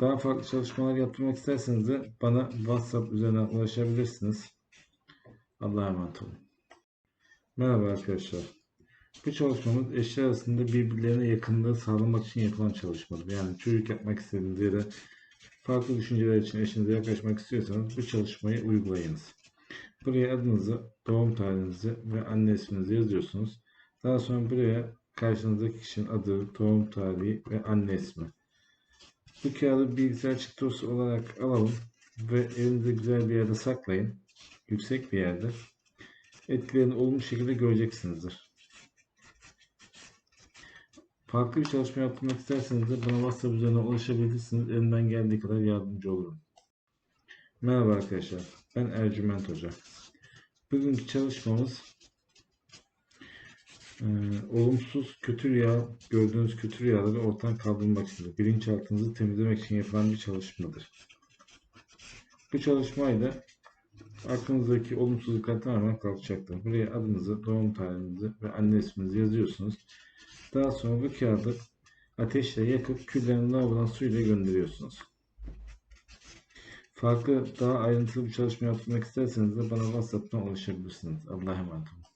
Daha farklı çalışmalar yaptırmak isterseniz de bana WhatsApp üzerinden ulaşabilirsiniz. Allah'a emanet olun. Merhaba arkadaşlar. Bu çalışmamız eşler arasında birbirlerine yakınlığı sağlamak için yapılan çalışmadır. Yani çocuk yapmak istediğiniz ya farklı düşünceler için eşinize yaklaşmak istiyorsanız bu çalışmayı uygulayınız. Buraya adınızı, doğum tarihinizi ve anne isminizi yazıyorsunuz. Daha sonra buraya karşınızdaki kişinin adı, doğum tarihi ve anne ismi. Bu kağıdı bilgisayar çıktısı olarak alalım ve elinizde güzel bir yerde saklayın. Yüksek bir yerde. Etkilerini olumlu şekilde göreceksinizdir. Farklı bir çalışma yapmak isterseniz de bana WhatsApp üzerinden ulaşabilirsiniz. Elimden geldiği kadar yardımcı olurum. Merhaba arkadaşlar. Ben Ercüment Hoca. Bugünkü çalışmamız e, olumsuz kötü rüya, gördüğünüz kötü rüyaları ortadan kaldırmak için, bilinçaltınızı temizlemek için yapılan bir çalışmadır. Bu çalışmayla aklınızdaki olumsuzluklar tamamen kalkacaktır. Buraya adınızı, doğum tarihinizi ve anne isminizi yazıyorsunuz. Daha sonra bu kağıdı ateşle yakıp küllerini lavabodan suyla gönderiyorsunuz. Farklı daha ayrıntılı bir çalışma yapmak isterseniz de bana WhatsApp'tan ulaşabilirsiniz. Allah'a emanet olun.